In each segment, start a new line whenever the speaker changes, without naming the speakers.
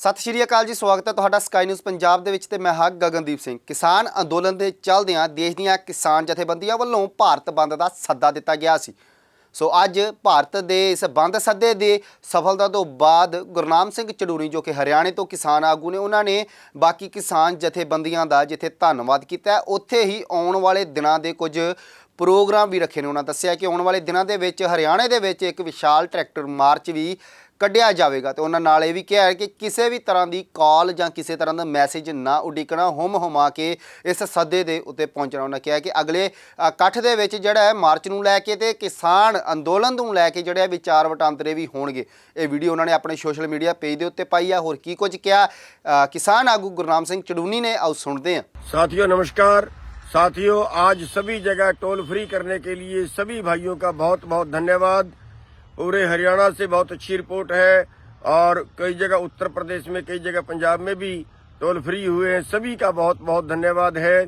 ਸਤਿ ਸ਼੍ਰੀ ਅਕਾਲ ਜੀ, ਸਵਾਗਤ ਹੈ ਤੁਹਾਡਾ ਸਕਾਈ ਨਿਊਜ਼ ਪੰਜਾਬ ਦੇ ਵਿੱਚ ਤੇ ਮੈਂ ਹਾਂ ਗਗਨਦੀਪ ਸਿੰਘ। ਕਿਸਾਨ ਅੰਦੋਲਨ ਦੇ ਚੱਲਦਿਆਂ ਦੇਸ਼ ਦੀਆਂ ਕਿਸਾਨ ਜਥੇਬੰਦੀਆਂ ਵੱਲੋਂ ਭਾਰਤ ਬੰਦ ਦਾ ਸੱਦਾ ਦਿੱਤਾ ਗਿਆ ਸੀ। ਸੋ ਅੱਜ ਭਾਰਤ ਦੇ ਇਸ ਬੰਦ ਸੱਦੇ ਦੇ ਸਫਲਤਾ ਤੋਂ ਬਾਅਦ ਗੁਰਨਾਮ ਸਿੰਘ ਚੜੂਰੀ ਜੋ ਕਿ ਹਰਿਆਣੇ ਤੋਂ ਕਿਸਾਨ ਆਗੂ ਨੇ, ਉਹਨਾਂ ਨੇ ਬਾਕੀ ਕਿਸਾਨ ਜਥੇਬੰਦੀਆਂ ਦਾ ਜਿੱਥੇ ਧੰਨਵਾਦ ਕੀਤਾ, ਉੱਥੇ ਹੀ ਆਉਣ ਵਾਲੇ ਦਿਨਾਂ ਦੇ ਕੁਝ ਪ੍ਰੋਗਰਾਮ ਵੀ ਰੱਖੇ ਨੇ ਉਹਨਾਂ ਦੱਸਿਆ ਕਿ ਆਉਣ ਵਾਲੇ ਦਿਨਾਂ ਦੇ ਵਿੱਚ ਹਰਿਆਣੇ ਦੇ ਵਿੱਚ ਇੱਕ ਵਿਸ਼ਾਲ ਟਰੈਕਟਰ ਮਾਰਚ ਵੀ ਕੱਢਿਆ ਜਾਵੇਗਾ ਤੇ ਉਹਨਾਂ ਨਾਲ ਇਹ ਵੀ ਕਿਹਾ ਹੈ ਕਿ ਕਿਸੇ ਵੀ ਤਰ੍ਹਾਂ ਦੀ ਕਾਲ ਜਾਂ ਕਿਸੇ ਤਰ੍ਹਾਂ ਦਾ ਮੈਸੇਜ ਨਾ ਉਡੀਕਣਾ ਹੁਮ ਹੁਮਾ ਕੇ ਇਸ ਸੱਦੇ ਦੇ ਉੱਤੇ ਪਹੁੰਚਣਾ। ਉਹਨਾਂ ਕਿਹਾ ਕਿ ਅਗਲੇ ਇਕੱਠ ਦੇ ਵਿੱਚ ਜਿਹੜਾ ਹੈ ਮਾਰਚ ਨੂੰ ਲੈ ਕੇ ਤੇ ਕਿਸਾਨ ਅੰਦੋਲਨ ਨੂੰ ਲੈ ਕੇ ਜਿਹੜੇ ਵਿਚਾਰ ਵਟਾਂਦਰੇ ਵੀ ਹੋਣਗੇ। ਇਹ ਵੀਡੀਓ ਉਹਨਾਂ ਨੇ ਆਪਣੇ ਸੋਸ਼ਲ ਮੀਡੀਆ ਪੇਜ ਦੇ ਉੱਤੇ ਪਾਈ ਆ। ਹੋਰ ਕੀ ਕੁਝ ਕਿਹਾ ਕਿਸਾਨ ਆਗੂ ਗੁਰਨਾਮ ਸਿੰਘ ਚੜੂਨੀ ਨੇ, ਆਓ ਸੁਣਦੇ ਹਾਂ।
ਸਾਥੀਓ, ਨਮਸਕਾਰ। साथियों, आज सभी जगह टोल फ्री करने के लिए सभी भाइयों का बहुत बहुत धन्यवाद। पूरे हरियाणा से बहुत अच्छी रिपोर्ट है और कई जगह उत्तर प्रदेश में, कई जगह पंजाब में भी टोल फ्री हुए हैं। सभी का बहुत बहुत धन्यवाद है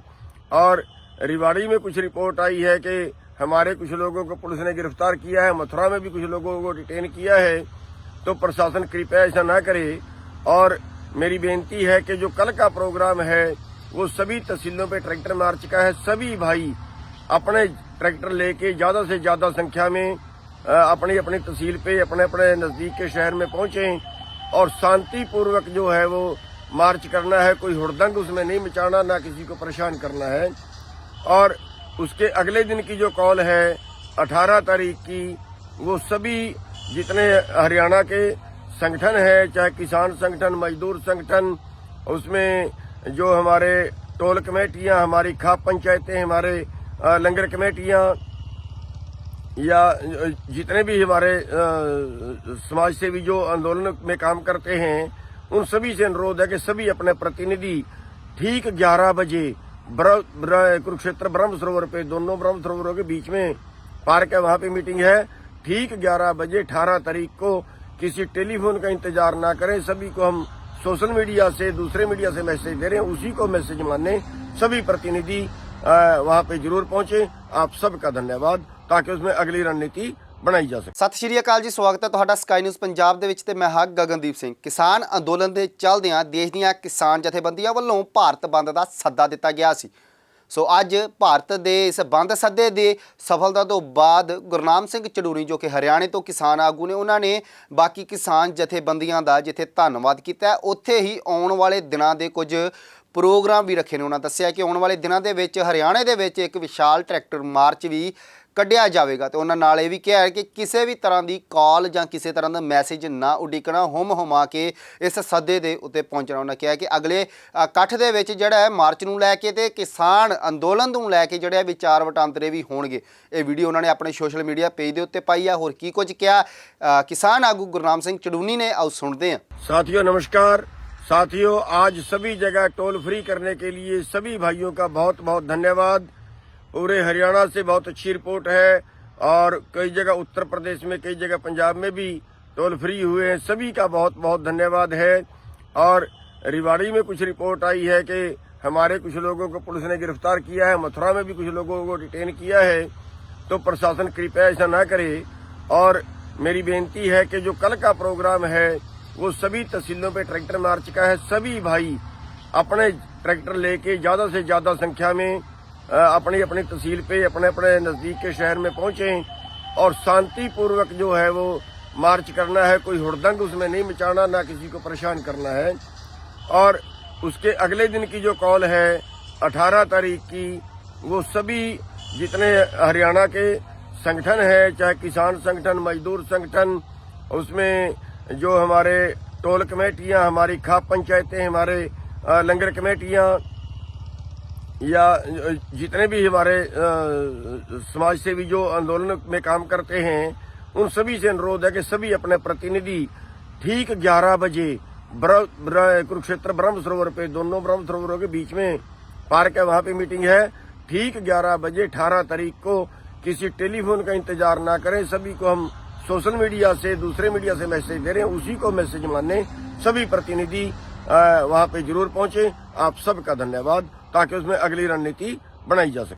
और रिवाड़ी में कुछ रिपोर्ट आई है कि हमारे कुछ लोगों को पुलिस ने गिरफ़्तार किया है, मथुरा में भी कुछ लोगों को डिटेन किया है तो प्रशासन कृपया ऐसा ना करे। और मेरी बेनती है कि जो कल का प्रोग्राम है वो सभी तहसीलों पे ट्रैक्टर मार्च का है। सभी भाई अपने ट्रैक्टर लेके ज़्यादा से ज़्यादा संख्या में अपनी अपनी तहसील पे, अपने अपने नज़दीक के शहर में पहुँचे और शांति पूर्वक जो है वो मार्च करना है। कोई हुड़दंग उसमें नहीं मचाना, ना किसी को परेशान करना है। और उसके अगले दिन की जो कॉल है 18 तारीख की, वो सभी जितने हरियाणा के संगठन है, चाहे किसान संगठन, मजदूर संगठन, उसमें जो हमारे टोल कमेटियाँ, हमारी खाप पंचायतें, हमारे लंगर कमेटियाँ, या जितने भी हमारे समाज सेवी जो आंदोलन में काम करते हैं, उन सभी से अनुरोध है कि सभी अपने प्रतिनिधि ठीक 11 बजे कुरुक्षेत्र ब्रह्म सरोवर पे, दोनों ब्रह्म सरोवरों के बीच में पार्क है, वहाँ पे मीटिंग है। ठीक 11 बजे 18 तारीख को किसी टेलीफोन का इंतज़ार ना करें, सभी को हम सोशल मीडिया से दूसरे मीडिया से मैसेज दे रहे हैं उसी को मैसेज माने सभी प्रतिनिधि वहां पे जरूर पहुंचे आप सबका धन्यवाद ताकि उसमें अगली रणनीति बनाई जा सके
ਸਤਿ ਸ਼੍ਰੀ ਅਕਾਲ ਜੀ ਸਵਾਗਤ ਹੈ ਤੁਹਾਡਾ ਸਕਾਈ ਨਿਊਜ਼ ਪੰਜਾਬ ਦੇ ਵਿੱਚ ਤੇ ਮੈਂ ਹਾਂ ਗਗਨਦੀਪ ਸਿੰਘ ਕਿਸਾਨ ਅੰਦੋਲਨ ਦੇ ਚੱਲਦਿਆਂ ਦੇਸ਼ ਦੀਆਂ ਕਿਸਾਨ ਜਥੇਬੰਦੀਆਂ ਵੱਲੋਂ ਭਾਰਤ ਬੰਦ ਦਾ ਸੱਦਾ ਦਿੱਤਾ ਗਿਆ ਸੀ ਸੋ ਅੱਜ ਭਾਰਤ ਦੇ ਇਸ ਬੰਦ ਸੱਦੇ ਦੇ ਸਫਲਤਾ ਤੋਂ ਬਾਅਦ ਗੁਰਨਾਮ ਸਿੰਘ ਚੜੂਰੀ ਜੋ ਕਿ ਹਰਿਆਣੇ ਤੋਂ ਕਿਸਾਨ ਆਗੂ ਨੇ, ਉਹਨਾਂ ਨੇ ਬਾਕੀ ਕਿਸਾਨ ਜਥੇਬੰਦੀਆਂ ਦਾ ਜਿੱਥੇ ਧੰਨਵਾਦ ਕੀਤਾ, ਉੱਥੇ ਹੀ ਆਉਣ ਵਾਲੇ ਦਿਨਾਂ ਦੇ ਕੁਝ ਪ੍ਰੋਗਰਾਮ ਵੀ ਰੱਖੇ ਨੇ। ਉਹਨਾਂ ਦੱਸਿਆ ਕਿ ਆਉਣ ਵਾਲੇ ਦਿਨਾਂ ਦੇ ਵਿੱਚ, ਹਰਿਆਣੇ ਦੇ ਵਿੱਚ ਇੱਕ ਵਿਸ਼ਾਲ ਟਰੈਕਟਰ ਮਾਰਚ ਵੀ ਕੱਢਿਆ ਜਾਵੇਗਾ ਤੇ ਉਹਨਾਂ ਨਾਲ ਇਹ ਵੀ ਕਿਹਾ ਹੈ ਕਿ ਕਿਸੇ ਵੀ ਤਰ੍ਹਾਂ ਦੀ ਕਾਲ ਜਾਂ ਕਿਸੇ ਤਰ੍ਹਾਂ ਦਾ ਮੈਸੇਜ ਨਾ ਉਡੀਕਣਾ ਹਮ ਹਮਾ ਕੇ ਇਸ ਸੱਦੇ ਦੇ ਉੱਤੇ ਪਹੁੰਚਣਾ। ਉਹਨਾਂ ਕਿਹਾ ਕਿ ਅਗਲੇ ਇਕੱਠ ਦੇ ਵਿੱਚ ਜਿਹੜਾ ਹੈ ਮਾਰਚ ਨੂੰ ਲੈ ਕੇ ਤੇ ਕਿਸਾਨ ਅੰਦੋਲਨ ਨੂੰ ਲੈ ਕੇ ਜਿਹੜਾ ਵਿਚਾਰ ਵਟਾਂਦਰੇ ਵੀ ਹੋਣਗੇ। ਇਹ ਵੀਡੀਓ ਉਹਨਾਂ ਨੇ ਆਪਣੇ ਸੋਸ਼ਲ ਮੀਡੀਆ ਪੇਜ ਦੇ ਉੱਤੇ ਪਾਈ ਆ। ਹੋਰ ਕੀ ਕੁਝ ਕਿਹਾ ਕਿਸਾਨ ਆਗੂ ਗੁਰਨਾਮ ਸਿੰਘ ਚੜੂਨੀ ਨੇ, ਆਓ ਸੁਣਦੇ ਹਾਂ।
ਸਾਥੀਓ, ਨਮਸਕਾਰ। साथियों, आज सभी जगह टोल फ्री करने के लिए सभी भाइयों का बहुत बहुत धन्यवाद। पूरे हरियाणा से बहुत अच्छी रिपोर्ट है और कई जगह उत्तर प्रदेश में, कई जगह पंजाब में भी टोल फ्री हुए हैं। सभी का बहुत बहुत धन्यवाद है और रिवाड़ी में कुछ रिपोर्ट आई है कि हमारे कुछ लोगों को पुलिस ने गिरफ़्तार किया है, मथुरा में भी कुछ लोगों को डिटेन किया है तो प्रशासन कृपया ऐसा ना करे। और मेरी बेनती है कि जो कल का प्रोग्राम है वो सभी तहसीलों पे ट्रैक्टर मार्च का है। सभी भाई अपने ट्रैक्टर लेके ज़्यादा से ज़्यादा संख्या में अपनी अपनी तहसील पे अपने अपने नज़दीक के शहर में पहुँचे और शांति पूर्वक जो है वो मार्च करना है। कोई हुड़दंग उसमें नहीं मचाना, ना किसी को परेशान करना है। और उसके अगले दिन की जो कॉल है 18 तारीख की, वो सभी जितने हरियाणा के संगठन है, चाहे किसान संगठन, मजदूर संगठन, उसमें जो हमारे टोल कमेटियाँ, हमारी खाप पंचायतें, हमारे लंगर कमेटियाँ या जितने भी हमारे समाज सेवी जो आंदोलन में काम करते हैं, उन सभी से अनुरोध है कि सभी अपने प्रतिनिधि ठीक 11 बजे कुरुक्षेत्र ब्रह्म सरोवर पे, दोनों ब्रह्म सरोवरों के बीच में पार्क है, वहाँ पे मीटिंग है। ठीक 11 बजे 18 तारीख को किसी टेलीफोन का इंतज़ार ना करें, सभी को हम सोशल मीडिया से, दूसरे मीडिया से मैसेज दे रहे हैं, उसी को मैसेज माने सभी प्रतिनिधि वहाँ पे ज़रूर पहुँचे। आप सबका धन्यवाद, ताकि उसमें अगली रणनीति बनाई जा सके।